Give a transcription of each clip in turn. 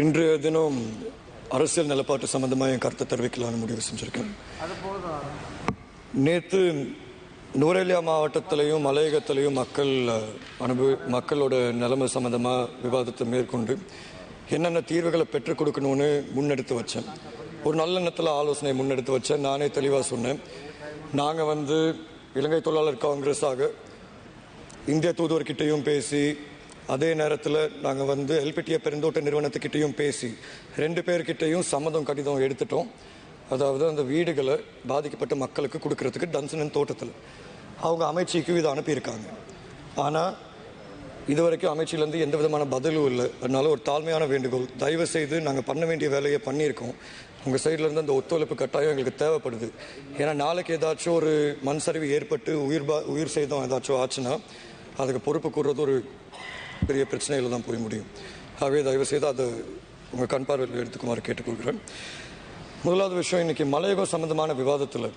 இன்றைய தினம் அரசியல் நிலப்பாட்டு சம்பந்தமாக என் கருத்தை தெரிவிக்கலாம்னு முடிவு செஞ்சுருக்கேன். நேற்று நூரேலியா மாவட்டத்திலையும் மலையகத்திலையும் மக்கள் அனுபவி மக்களோட நிலைமை சம்பந்தமாக விவாதத்தை மேற்கொண்டு என்னென்ன தீர்வுகளை பெற்றுக் கொடுக்கணும்னு முன்னெடுத்து வச்சேன். ஒரு நல்லெண்ணத்தில் ஆலோசனை முன்னெடுத்து வச்சேன். நானே தெளிவாக சொன்னேன். நாங்கள் வந்து இலங்கை தொழிலாளர் காங்கிரஸாக இந்திய தூதுவர்கிட்டையும் பேசி அதே நேரத்தில் நாங்கள் வந்து எல்பிடிஏ பெருந்தோட்ட நிறுவனத்துக்கிட்டையும் பேசி ரெண்டு பேர்கிட்டையும் சம்மதம் கடிதம் எடுத்துட்டோம். அதாவது அந்த வீடுகளை பாதிக்கப்பட்ட மக்களுக்கு கொடுக்கறதுக்கு டன்சனன் தோட்டத்தில். அவங்க அமைச்சிக்கு இதை அனுப்பியிருக்காங்க. ஆனால் இதுவரைக்கும் அமைச்சிலேருந்து எந்த விதமான பதிலும் இல்லை. அதனால ஒரு தாழ்மையான வேண்டுகோள். தயவு செய்து நாங்கள் பண்ண வேண்டிய வேலையை பண்ணியிருக்கோம். உங்கள் சைட்லேருந்து அந்த ஒத்துழைப்பு கட்டாயம் எங்களுக்கு தேவைப்படுது. ஏன்னா நாளைக்கு ஏதாச்சும் ஒரு மண் சரிவு ஏற்பட்டு உயிர் பா உயிர் சேதம் ஏதாச்சும் ஆச்சுன்னா அதுக்கு பொறுப்பு கூறுறது ஒரு பெரிய பிரச்சனையில் தான் போய் முடியும். ஆகவே தயவு செய்து அதை உங்கள் கண் பார்வையில் எடுத்துக்குமாறு கேட்டுக்கொள்கிறேன். முதலாவது விஷயம் இன்னைக்கு மலையகம் சம்பந்தமான விவாதத்தில்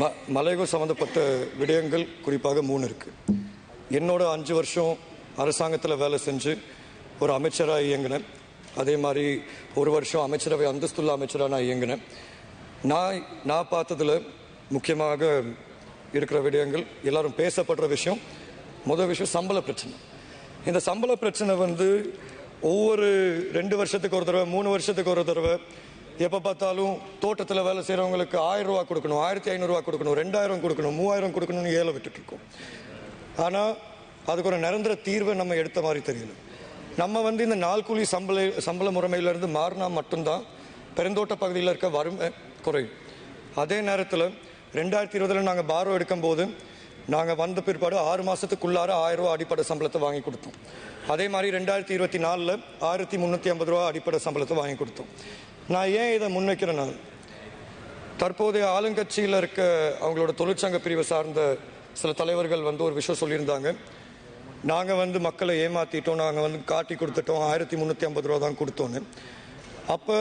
ம மலையகம் சம்மந்தப்பட்ட விடயங்கள் குறிப்பாக மூணு இருக்குது என்னோட அஞ்சு வருஷம் அரசாங்கத்தில் வேலை செஞ்சு ஒரு அமைச்சராக இயங்கினேன். அதே மாதிரி ஒரு வருஷம் அமைச்சரவை அந்தஸ்துள்ள அமைச்சராக நான் இயங்கினேன். நான் நான் பார்த்ததில் முக்கியமாக இருக்கிற விடயங்கள் எல்லாரும் பேசப்படுற விஷயம் முதல் விஷயம் சம்பள பிரச்சனை. இந்த சம்பள பிரச்சனை வந்து ஒவ்வொரு ரெண்டு வருஷத்துக்கு ஒரு தடவை மூணு வருஷத்துக்கு ஒரு தடவை. எப்போ பார்த்தாலும் தோட்டத்தில் வேலை செய்கிறவங்களுக்கு ஆயிரம் ரூபா கொடுக்கணும் ஆயிரத்தி ஐநூறுரூவா கொடுக்கணும் ரெண்டாயிரம் கொடுக்கணும் மூவாயிரம் கொடுக்கணும்னு ஏழை விட்டுட்டு இருக்கோம் ஆனால் அதுக்கு ஒரு நிரந்தர தீர்வை நம்ம எடுத்த மாதிரி தெரியல. நம்ம வந்து இந்த நாள் கூலி சம்பள சம்பள முறைமையிலேருந்து மாறினா மட்டும்தான் பெருந்தோட்ட பகுதியில் இருக்க வறுமை குறையும். அதே நேரத்தில் ரெண்டாயிரத்தி இருபதில் நாங்கள் பாரோ எடுக்கும்போது நாங்கள் வந்த பிற்பாடு ஆறு மாதத்துக்குள்ளார ஆயிரம் ரூபா அடிப்படை சம்பளத்தை வாங்கி கொடுத்தோம். அதே மாதிரி ரெண்டாயிரத்தி இருபத்தி நாலில் ஆயிரத்தி முந்நூற்றி ஐம்பது ரூபா அடிப்படை சம்பளத்தை வாங்கி கொடுத்தோம். நான் ஏன் இதை முன்வைக்கிறேன்னா தற்போதைய ஆளுங்கட்சியில் இருக்க அவங்களோட தொழிற்சங்க பிரிவை சார்ந்த சில தலைவர்கள் வந்து ஒரு விஷயம் சொல்லியிருந்தாங்க. நாங்கள் வந்து மக்களை ஏமாற்றிட்டோம் நாங்கள் வந்து காட்டி கொடுத்துட்டோம் ஆயிரத்தி முந்நூற்றி ஐம்பது ரூபா தான் கொடுத்தோன்னு. அப்போ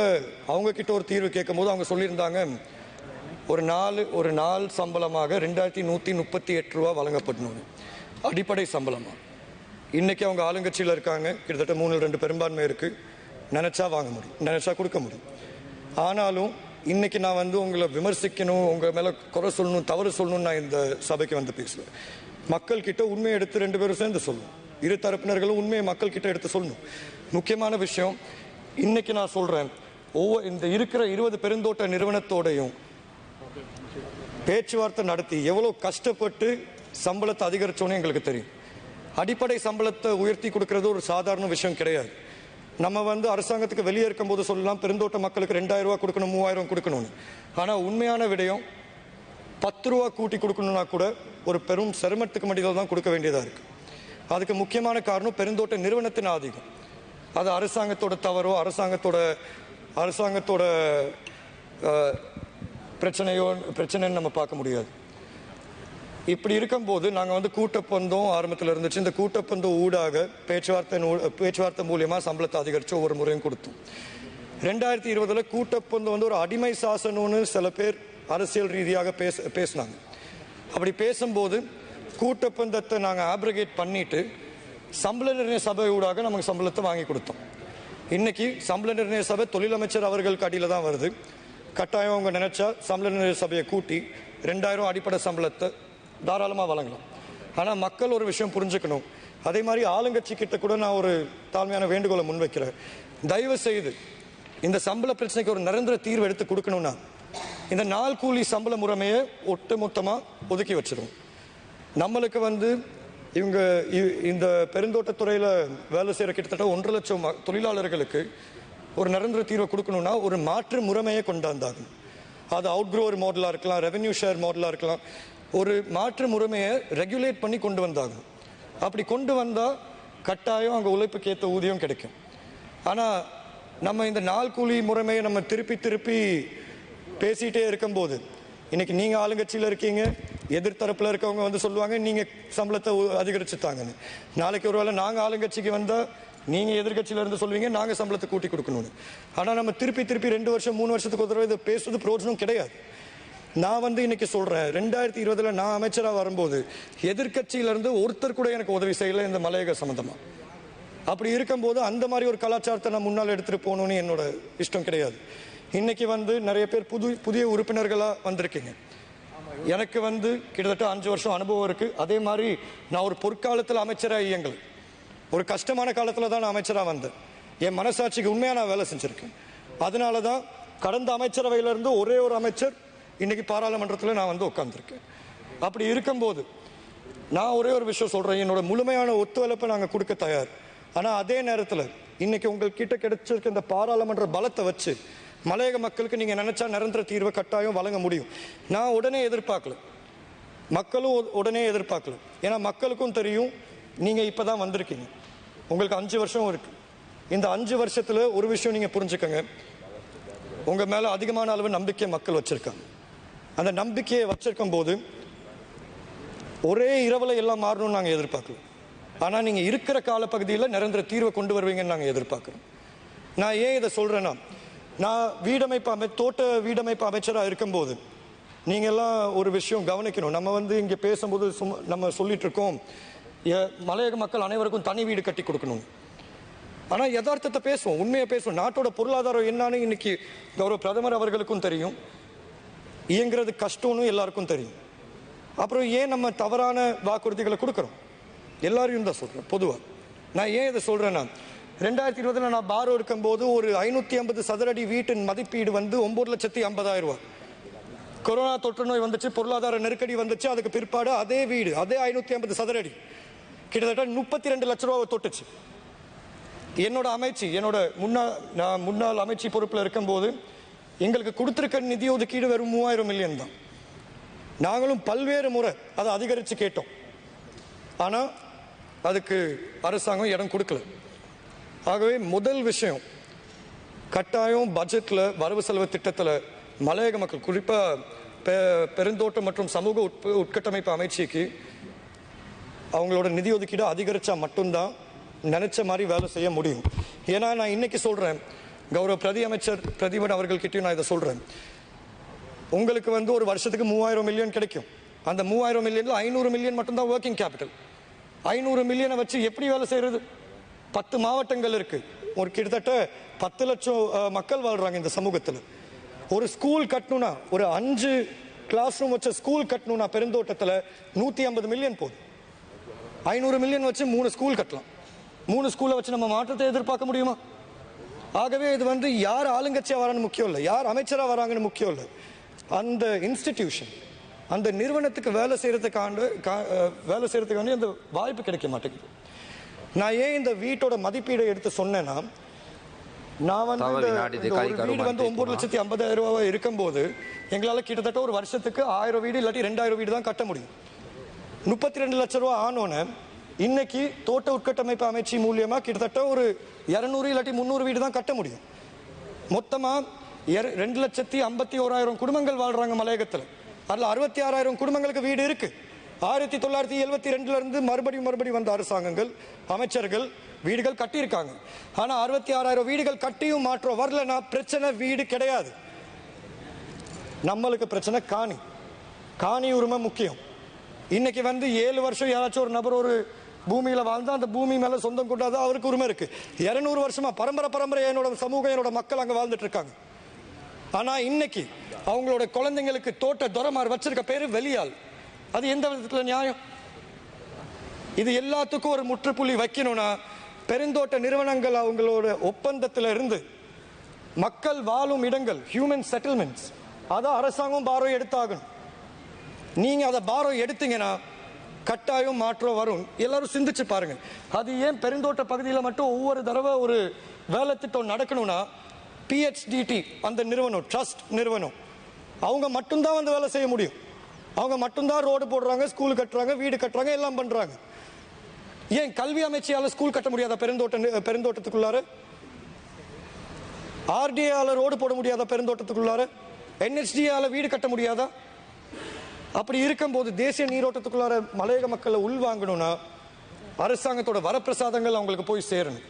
அவங்கக்கிட்ட ஒரு தீர்வு கேட்கும்போது அவங்க சொல்லியிருந்தாங்க ஒரு நாலு ஒரு நாள் சம்பளமாக ரெண்டாயிரத்தி நூற்றி முப்பத்தி எட்டு ரூபா வழங்கப்படணும். அடிப்படை சம்பளமாக இன்றைக்கி அவங்க ஆளுங்கட்சியில் இருக்காங்க. கிட்டத்தட்ட மூணு ரெண்டு பெரும்பான்மை இருக்கு. நினச்சா வாங்க முடியும். நினச்சா கொடுக்க முடியும். ஆனாலும் இன்றைக்கி நான் வந்து உங்களை விமர்சிக்கணும் உங்கள் மேலே குறை சொல்லணும் தவறு சொல்லணும் நான் இந்த சபைக்கு வந்து பேசுவேன். மக்கள்கிட்ட உண்மையை எடுத்து ரெண்டு பேரும் சேர்ந்து சொல்லணும். இரு தரப்பினர்களும் உண்மையை மக்கள்கிட்ட எடுத்து சொல்லணும். முக்கியமான விஷயம் இன்றைக்கி நான் சொல்கிறேன் ஒவ்வொரு இந்த இருக்கிற இருபது பெருந்தோட்ட நிறுவனத்தோடையும் பேச்சுவார்த்தை நடத்தி எவ்வளோ கஷ்டப்பட்டு சம்பளத்தை அதிகரித்தோன்னு எங்களுக்கு தெரியும். அடிப்படை சம்பளத்தை உயர்த்தி கொடுக்கறது ஒரு சாதாரண விஷயம் கிடையாது. நம்ம வந்து அரசாங்கத்துக்கு வெளியே இருக்கும்போது சொல்லலாம் பெருந்தோட்ட மக்களுக்கு ரெண்டாயிரம் கொடுக்கணும் மூவாயிரம் கொடுக்கணும்னு. ஆனால் உண்மையான விடயம் பத்து ரூபா கூட்டி கொடுக்கணும்னா கூட ஒரு பெரும் சிரமத்துக்கு மடியில் தான் கொடுக்க வேண்டியதாக இருக்குது அதுக்கு முக்கியமான காரணம் பெருந்தோட்ட நிறுவனத்தின் ஆதிக்கம். அது அரசாங்கத்தோட தவறோ அரசாங்கத்தோட அரசாங்கத்தோட பிரச்சனையோ பிரச்சனைன்னு நம்ம பார்க்க முடியாது. இப்படி இருக்கும்போது நாங்கள் வந்து கூட்டப்பந்தம் ஆரம்பத்தில் இருந்துச்சு. இந்த கூட்டப்பந்தம் ஊடாக பேச்சுவார்த்தை நூ- பேச்சுவார்த்தை மூலியமாக சம்பளத்தை அதிகரித்து ஒவ்வொரு முறையும் கொடுத்தோம். ரெண்டாயிரத்தி இருபதில் கூட்டப்பந்தம் வந்து ஒரு அடிமை சாசனம்னு சில பேர் அரசியல் ரீதியாக பேச பேசினாங்க. அப்படி பேசும்போது கூட்டப்பந்தத்தை நாங்கள் ஆப்ரிகேட் பண்ணிட்டு சம்பள நிர்ணய சபை ஊடாக நமக்கு சம்பளத்தை வாங்கி கொடுத்தோம். இன்னைக்கு சம்பள நிர்ணய சபை தொழிலமைச்சர் அவர்களுக்கு அடியில் தான் வருது. கட்டாயம் அவங்க நினைச்சா சம்பள சபையை கூட்டி ரெண்டாயிரம் அடிப்படை சம்பளத்தை தாராளமாக வழங்கலாம். ஆனால் மக்கள் ஒரு விஷயம் புரிஞ்சுக்கணும். அதே மாதிரி ஆளுங்கட்சி கிட்ட கூட நான் ஒரு தாழ்மையான வேண்டுகோளை முன்வைக்கிறேன். தயவு செய்து இந்த சம்பள பிரச்சனைக்கு ஒரு நிரந்தர தீர்வு எடுத்து கொடுக்கணும்னா இந்த நாள் கூலி சம்பள முறைமையை ஒட்டு மொத்தமாக ஒதுக்கி வச்சிடும் நம்மளுக்கு வந்து இவங்க இ- இந்த பெருந்தோட்டத்துறையில் வேலை செய்கிற கிட்டத்தட்ட ஒன்றரை லட்சம் தொழிலாளர்களுக்கு ஒரு நிரந்தர தீர்வை கொடுக்கணும்னா ஒரு மாற்று முறைமையை கொண்டாந்தாகும் அது அவுட் க்ரோவர் மாடலாக இருக்கலாம் ரெவென்யூ ஷேர் மாடலாக இருக்கலாம். ஒரு மாற்று முறைமையை ரெகுலேட் பண்ணி கொண்டு வந்தாகும் அப்படி கொண்டு வந்தால் கட்டாயம் அங்கே உழைப்புக்கு ஏற்ற ஊதியம் கிடைக்கும். ஆனால் நம்ம இந்த நாள் கூலி முறைமையை நம்ம திருப்பி திருப்பி பேசிகிட்டே இருக்கும்போது இன்னைக்கு நீங்கள் ஆளுங்கட்சியில் இருக்கீங்க எதிர்த்தரப்பில் இருக்கவங்க வந்து சொல்லுவாங்க நீங்கள் சம்பளத்தை அதிகரிச்சுட்டாங்கன்னு. நாளைக்கு ஒருவேளை நாங்கள் ஆளுங்கட்சிக்கு வந்தால் நீங்கள் எதிர்க்கட்சியில இருந்து சொல்லுவீங்க நாங்கள் சம்பளத்தை கூட்டி கொடுக்கணும்னு. ஆனால் நம்ம திருப்பி திருப்பி ரெண்டு வருஷம் மூணு வருஷத்துக்கு ஒரு தடவை இதை பேசுறது பிரோஜனம் கிடையாது. நான் வந்து இன்னைக்கு சொல்கிறேன் ரெண்டாயிரத்தி இருபதில் நான் அமைச்சராக வரும்போது எதிர்கட்சியிலேருந்து ஒருத்தர் கூட எனக்கு உதவி செய்யலை இந்த மலையக சம்மந்தமாக அப்படி இருக்கும்போது அந்த மாதிரி ஒரு கலாச்சாரத்தை நான் முன்னால் எடுத்துகிட்டு போகணும்னு என்னோட இஷ்டம் கிடையாது. இன்னைக்கு வந்து நிறைய பேர் புது புதிய உறுப்பினர்களாக வந்திருக்கீங்க. எனக்கு வந்து கிட்டத்தட்ட அஞ்சு வருஷம் அனுபவம் இருக்குது அதே மாதிரி நான் ஒரு பொற்காலத்தில் அமைச்சராக இயங்கல். ஒரு கஷ்டமான காலத்தில் தான் நான் அமைச்சராக வந்தேன். என் மனசாட்சிக்கு உண்மையாக நான் வேலை செஞ்சுருக்கேன். அதனால தான் கடந்த அமைச்சரவையிலிருந்து ஒரே ஒரு அமைச்சர் இன்னைக்கு பாராளுமன்றத்தில் நான் வந்து உட்காந்துருக்கேன் அப்படி இருக்கும்போது நான் ஒரே ஒரு விஷயம் சொல்கிறேன் என்னோட முழுமையான ஒத்துழைப்பை நாங்கள் கொடுக்க தயார். ஆனால் அதே நேரத்தில் இன்னைக்கு உங்கள்கிட்ட கிடைச்சிருக்க இந்த பாராளுமன்ற பலத்தை வச்சு மலையக மக்களுக்கு நீங்கள் நினச்சா நிரந்தர தீர்வை கட்டாயம் வழங்க முடியும். நான் உடனே எதிர்பார்க்கல. மக்களும் உடனே எதிர்பார்க்கல. ஏன்னா மக்களுக்கும் தெரியும் நீங்கள் இப்போ தான் வந்திருக்கீங்க. உங்களுக்கு அஞ்சு வருஷம் இருக்கு. இந்த அஞ்சு வருஷத்தில் ஒரு விஷயம் நீங்கள் புரிஞ்சுக்கோங்க. உங்கள் மேலே அதிகமான அளவு நம்பிக்கை மக்கள் வச்சுருக்காங்க. அந்த நம்பிக்கையை வச்சுருக்கும் போது ஒரே இரவில் எல்லாம் மாறணும்னு நாங்கள் எதிர்பார்க்கலாம் ஆனால் நீங்கள் இருக்கிற காலப்பகுதியில் நிரந்தர தீர்வை கொண்டு வருவீங்கன்னு நாங்கள் எதிர்பார்க்குறோம். நான் ஏன் இதை சொல்கிறேன்னா நான் வீடமைப்பு அமை தோட்ட வீடமைப்பு அமைச்சராக இருக்கும்போது நீங்கள் எல்லாம் ஒரு விஷயம் கவனிக்கணும். நம்ம வந்து இங்கே பேசும்போது சும் நம்ம சொல்லிகிட்ருக்கோம் மலையக மக்கள் அனைவருக்கும் தனி வீடு கட்டி கொடுக்கணும். ஆனால் யதார்த்தத்தை பேசுவோம் உண்மையை பேசுவோம். நாட்டோட பொருளாதாரம் என்னன்னு இன்னைக்கு கௌரவ பிரதமர் அவர்களுக்கும் தெரியும். இயங்குறது கஷ்டம்னு எல்லாருக்கும் தெரியும். அப்புறம் ஏன் நம்ம தவறான வாக்குறுதிகளை கொடுக்குறோம்? எல்லாரையும் தான் சொல்கிறேன் பொதுவாக நான் ஏன் இதை சொல்கிறேன்னா ரெண்டாயிரத்தி இருபதில் நான் பாரோ இருக்கும்போது ஒரு ஐநூற்றி ஐம்பது சதுரடி வீட்டின் மதிப்பீடு வந்து ஒம்பது லட்சத்தி ஐம்பதாயிரம் ரூபாய். கொரோனா தொற்று நோய் வந்துச்சு பொருளாதார நெருக்கடி வந்துச்சு அதுக்கு பிற்பாடு அதே வீடு அதே ஐநூற்றி ஐம்பது சதுரடி. கிட்டத்தட்ட முப்பத்தி ரெண்டு லட்ச ரூபாவை தொட்டுச்சு. என்னோட அமைச்சு என்னோட முன்னாள் நான் முன்னாள் அமைச்சு பொறுப்பில் இருக்கும்போது எங்களுக்கு கொடுத்துருக்க நிதி ஒதுக்கீடு வெறும் மூவாயிரம் மில்லியன் தான். நாங்களும் பல்வேறு முறை அதை அதிகரித்து கேட்டோம். ஆனால் அதுக்கு அரசாங்கம் இடம் கொடுக்கல. ஆகவே முதல் விஷயம் கட்டாயம் பட்ஜெட்டில் வரவு செலவு திட்டத்தில் மலையக மக்கள் குறிப்பாக பெ பெருந்தோட்டம் மற்றும் சமூக உட்ப உட்கட்டமைப்பு அமைச்சுக்கு அவங்களோட நிதி ஒதுக்கீடு அதிகரிச்சா மட்டும்தான் நினச்ச மாதிரி வேலை செய்ய முடியும். ஏன்னா நான் இன்னைக்கு சொல்கிறேன் கௌரவ பிரதி அமைச்சர் பிரதீபன் அவர்கள்கிட்டயும் நான் இதை சொல்கிறேன் உங்களுக்கு வந்து ஒரு வருஷத்துக்கு மூவாயிரம் மில்லியன் கிடைக்கும். அந்த மூவாயிரம் மில்லியனில் ஐநூறு மில்லியன் மட்டும்தான் ஒர்க்கிங் கேபிட்டல் ஐநூறு மில்லியனை வச்சு எப்படி வேலை செய்கிறது பத்து மாவட்டங்கள் இருக்கு. ஒரு கிட்டத்தட்ட பத்து லட்சம் மக்கள் வாழ்றாங்க இந்த சமூகத்தில். ஒரு ஸ்கூல் கட்டணும்னா ஒரு அஞ்சு கிளாஸ் ரூம் வச்ச ஸ்கூல் கட்டணும்னா பெருந்தோட்டத்தில் நூற்றி ஐம்பது மில்லியன் போதும். ஐநூறு மில்லியன் வச்சு மூணு ஸ்கூல் கட்டலாம். மூணு ஸ்கூலை வச்சு நம்ம மாற்றத்தை எதிர்பார்க்க முடியுமா? ஆகவே இது வந்து யார் ஆளுங்கட்சியாக வரான்னு முக்கியம் இல்லை. யார் அமைச்சராக வராங்கன்னு முக்கியம் இல்லை. அந்த இன்ஸ்டிடியூஷன் அந்த நிறுவனத்துக்கு வேலை செய்கிறதுக்காண்டு கா- வேலை செய்கிறதுக்காண்டி அந்த வாய்ப்பு கிடைக்க மாட்டேங்குது. நான் ஏன் இந்த வீட்டோட மதிப்பீடை எடுத்து சொன்னேன்னா நான் வந்து வீடு வந்து ஒன்பது லட்சத்தி ஐம்பதாயிரம் ரூபாய் இருக்கும்போது எங்களால் கிட்டத்தட்ட ஒரு வருஷத்துக்கு ஆயிரம் வீடு இல்லாட்டி ரெண்டாயிரம் வீடு தான் கட்ட முடியும். முப்பத்தி ரெண்டு லட்ச ரூபா ஆனோன்னு இன்னைக்கு தோட்ட உட்கட்டமைப்பு அமைச்சு மூலியமா கிட்டத்தட்ட ஒரு இரநூறு இல்லாட்டி முந்நூறு வீடு தான் கட்ட முடியும். மொத்தமா இர- ரெண்டு லட்சத்தி ஐம்பத்தி ஓராயிரம் குடும்பங்கள் வாழ்றாங்க மலையகத்தில். அதில் அறுபத்தி ஆறாயிரம் குடும்பங்களுக்கு வீடு இருக்கு. ஆயிரத்தி தொள்ளாயிரத்தி எழுபத்தி ரெண்டுலேருந்து மறுபடியும் மறுபடியும் வந்த அரசாங்கங்கள் அமைச்சர்கள் வீடுகள் கட்டியிருக்காங்க. ஆனால் அறுபத்தி ஆறாயிரம் வீடுகள் கட்டியும் மாற்றம் வரலன்னா பிரச்சனை வீடு கிடையாது. நம்மளுக்கு பிரச்சனை காணி. காணி உரிமை முக்கியம். இன்னைக்கு வந்து ஏழு வருஷம் யாராச்சும் ஒரு நபர் ஒரு பூமியில் வாழ்ந்தா அந்த பூமி மேலே சொந்தம் கொண்டாது அவருக்கு உரிமை இருக்கு. இரநூறு வருஷமா பரம்பரை பரம்பரை என்னோட சமூகம் என்னோட மக்கள் அங்கே வாழ்ந்துட்டு இருக்காங்க. ஆனால் இன்னைக்கு அவங்களோட குழந்தைங்களுக்கு தோட்ட துறமாறு வச்சிருக்க பேர் வெளியாள். அது எந்த விதத்தில் நியாயம்? இது எல்லாத்துக்கும் ஒரு முற்றுப்புள்ளி வைக்கணும்னா பெருந்தோட்ட நிறுவனங்கள் அவங்களோட ஒப்பந்தத்தில் இருந்து மக்கள் வாழும் இடங்கள் ஹியூமன் செட்டில்மெண்ட்ஸ் அதை அரசாங்கம் பாரோ எடுத்தாகணும். நீங்கள் அதை பாரோ எடுத்தீங்கன்னா கட்டாயம் மாற்றம் வரும். எல்லாரும் சிந்திச்சு பாருங்க. அது ஏன் பெருந்தோட்ட பகுதியில் மட்டும் ஒவ்வொரு தடவை ஒரு வேலை திட்டம் நடக்கணும்னா பிஹெச்டிடி அந்த நிறுவனம் ட்ரஸ்ட் நிறுவனம் அவங்க மட்டும்தான் வந்து வேலை செய்ய முடியும். அவங்க மட்டும்தான் ரோடு போடுறாங்க ஸ்கூல் கட்டுறாங்க வீடு கட்டுறாங்க எல்லாம் பண்றாங்க. ஏன் கல்வி அமைச்சியால் ஸ்கூல் கட்ட முடியாத பெருந்தோட்ட நி- பெருந்தோட்டத்துக்குள்ளார ரோடு போட முடியாத பெருந்தோட்டத்துக்குள்ளார? என்ஹெச்டியால வீடு கட்ட முடியாதா? அப்படி இருக்கும்போது தேசிய நீரோட்டத்துக்குள்ளார மலையக மக்களை உள்வாங்கணும்னா அரசாங்கத்தோட வரப்பிரசாதங்கள் அவங்களுக்கு போய் சேரணும்.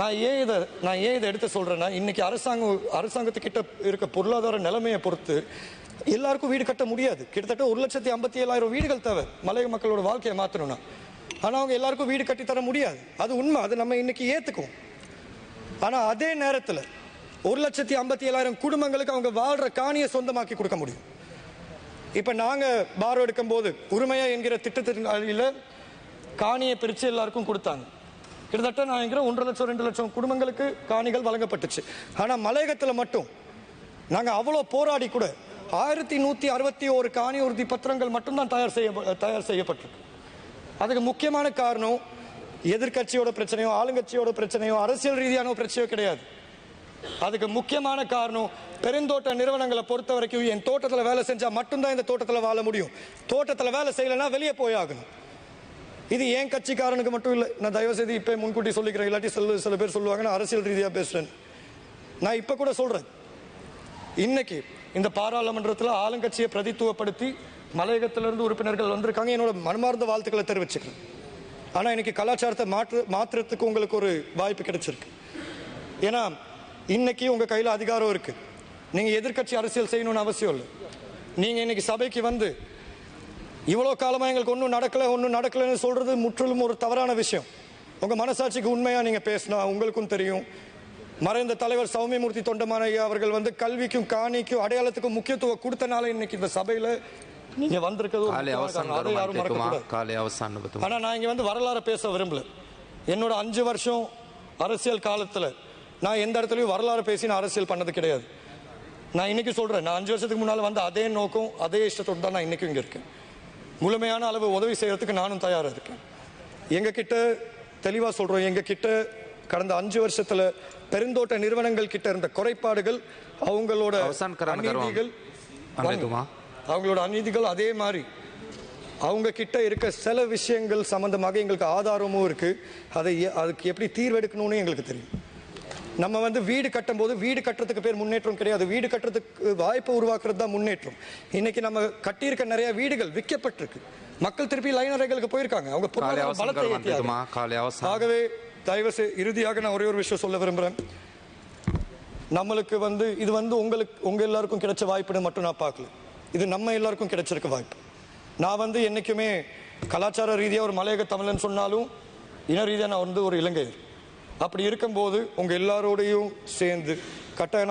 நான் ஏன் இதை நான் ஏன் இதை எடுத்து சொல்கிறேன்னா இன்றைக்கி அரசாங்கம் அரசாங்கத்துக்கிட்ட இருக்க பொருளாதார நிலைமையை பொறுத்து எல்லாருக்கும் வீடு கட்ட முடியாது. கிட்டத்தட்ட ஒரு லட்சத்தி ஐம்பத்தி ஏழாயிரம் வீடுகள் தேவை மலையக மக்களோட வாழ்க்கையை மாற்றணும்னா ஆனால் அவங்க எல்லாருக்கும் வீடு கட்டி தர முடியாது. அது உண்மை அது நம்ம இன்றைக்கி ஏற்றுக்குவோம் ஆனால் அதே நேரத்தில் ஒரு லட்சத்தி ஐம்பத்தி ஏழாயிரம் குடும்பங்களுக்கு அவங்க வாழ்கிற காணியை சொந்தமாக்கி கொடுக்க முடியும். இப்போ நாங்கள் பாரம் எடுக்கும்போது உரிமையா என்கிற திட்டத்தின் அடியில் காணியை பிரித்து எல்லாருக்கும் கொடுத்தாங்க. கிட்டத்தட்ட நான் என்கிற ஒன்றரை லட்சம் ரெண்டு லட்சம் குடும்பங்களுக்கு காணிகள் வழங்கப்பட்டுச்சு. ஆனால் மலையகத்தில் மட்டும் நாங்கள் அவ்வளோ போராடி கூட ஆயிரத்தி நூற்றி அறுபத்தி ஒரு காணி உறுதி பத்திரங்கள் மட்டும்தான் தயார் செய்ய தயார் செய்யப்பட்டிருக்கு. அதுக்கு முக்கியமான காரணம் எதிர்கட்சியோட பிரச்சனையோ ஆளுங்கட்சியோட பிரச்சனையோ அரசியல் ரீதியான பிரச்சனையோ கிடையாது. அதுக்கு முக்கியமான காரணம் பெருந்தோட்ட நிறுவனங்களை பொறுத்த வரைக்கும் என் தோட்டத்தில் வேலை செஞ்சால் மட்டும்தான் இந்த தோட்டத்தில் வாழ முடியும். தோட்டத்தில் வேலை செய்யலைன்னா வெளியே போய் ஆகணும். இது ஏன் கட்சிக்காரனுக்கு மட்டும் இல்லை நான் தயவு செய்து இப்போ முன்கூட்டி சொல்லிக்கிறேன். இல்லாட்டி சில சில பேர் சொல்லுவாங்க நான் அரசியல் ரீதியாக பேசுகிறேன் நான் இப்போ கூட சொல்கிறேன் இன்னைக்கு இந்த பாராளுமன்றத்தில் ஆளுங்கட்சியை பிரதித்துவப்படுத்தி மலையகத்திலிருந்து உறுப்பினர்கள் வந்திருக்காங்க. என்னோட மனமார்ந்த வாழ்த்துக்களை தெரிவிச்சுக்கிறேன். ஆனால் இன்னைக்கு கலாச்சாரத்தை மாற்று மாற்றுறதுக்கு உங்களுக்கு ஒரு வாய்ப்பு கிடைச்சிருக்கு. ஏன்னா இன்னைக்கு உங்கள் கையில் அதிகாரம் இருக்குது நீங்கள் எதிர்க்கட்சி அரசியல் செய்யணும்னு அவசியம் இல்லை. நீங்கள் இன்னைக்கு சபைக்கு வந்து இவ்வளோ காலமாக எங்களுக்கு ஒன்றும் நடக்கலை ஒன்றும் நடக்கலைன்னு சொல்கிறது முற்றிலும் ஒரு தவறான விஷயம். உங்கள் மனசாட்சிக்கு உண்மையாக நீங்கள் பேசினா உங்களுக்கும் தெரியும். மறைந்த தலைவர் சௌமியமூர்த்தி தொண்டமானையா அவர்கள் வந்து கல்விக்கும் காணிக்கும் அடையாளத்துக்கும் முக்கியத்துவம் கொடுத்தனால இன்னைக்கு இந்த சபையில் நீங்கள் வந்திருக்கிறது ஆனால் நான் இங்கே வந்து வரலாறு பேச விரும்பல. என்னோடய அஞ்சு வருஷம் அரசியல் காலத்தில் நான் எந்த இடத்துலையும் வரலாறு பேசினு அரசியல் பண்ணது கிடையாது. நான் இன்னைக்கு சொல்கிறேன் நான் அஞ்சு வருஷத்துக்கு முன்னால் வந்து அதே நோக்கம் அதே இஷ்டத்தோடு தான் நான் இன்றைக்கும் இங்கே இருக்கேன். முழுமையான அளவு உதவி செய்யறதுக்கு நானும் தயாரா இருக்கேன். எங்க கிட்ட தெளிவா சொல்றோம் எங்க கிட்ட கடந்த அஞ்சு வருஷத்துல பெருந்தோட்ட நிறுவனங்கள் கிட்ட இருந்த குறைபாடுகள் அவங்களோட. அநீதிகள்? அவங்களோட அநீதிகள் அதே மாதிரி. அவங்க கிட்ட இருக்க சில விஷயங்கள் சம்பந்தமாக எங்களுக்கு ஆதாரமும் இருக்கு. அதை அதுக்கு எப்படி தீர்வெடுக்கணும்னு எங்களுக்கு தெரியும். நம்ம வந்து வீடு கட்டும் போது வீடு கட்டுறதுக்கு பேர் முன்னேற்றம் கிடையாது. வீடு கட்டுறதுக்கு வாய்ப்பு உருவாக்குறது தான் முன்னேற்றம். இன்னைக்கு நம்ம கட்டியிருக்க நிறைய வீடுகள் விற்கப்பட்டிருக்கு. மக்கள் திருப்பி லைன் அறைகளுக்கு போயிருக்காங்க. அவங்க பலத்தை ஆகவே தயவு இறுதியாக நான் ஒரே ஒரு விஷயம் சொல்ல விரும்புகிறேன் நம்மளுக்கு வந்து இது வந்து உங்களுக்கு உங்கள் எல்லாருக்கும் கிடைச்ச வாய்ப்புன்னு மட்டும் நான் பார்க்கல. இது நம்ம எல்லாருக்கும் கிடைச்சிருக்க வாய்ப்பு. நான் வந்து என்றைக்குமே கலாச்சார ரீதியாக ஒரு மலையக தமிழன் சொன்னாலும் இன ரீதியாக நான் வந்து ஒரு இலங்கையர். அப்படி இருக்கும்போது உங்க எல்லாரோடையும் சேர்ந்து கட்டாயம்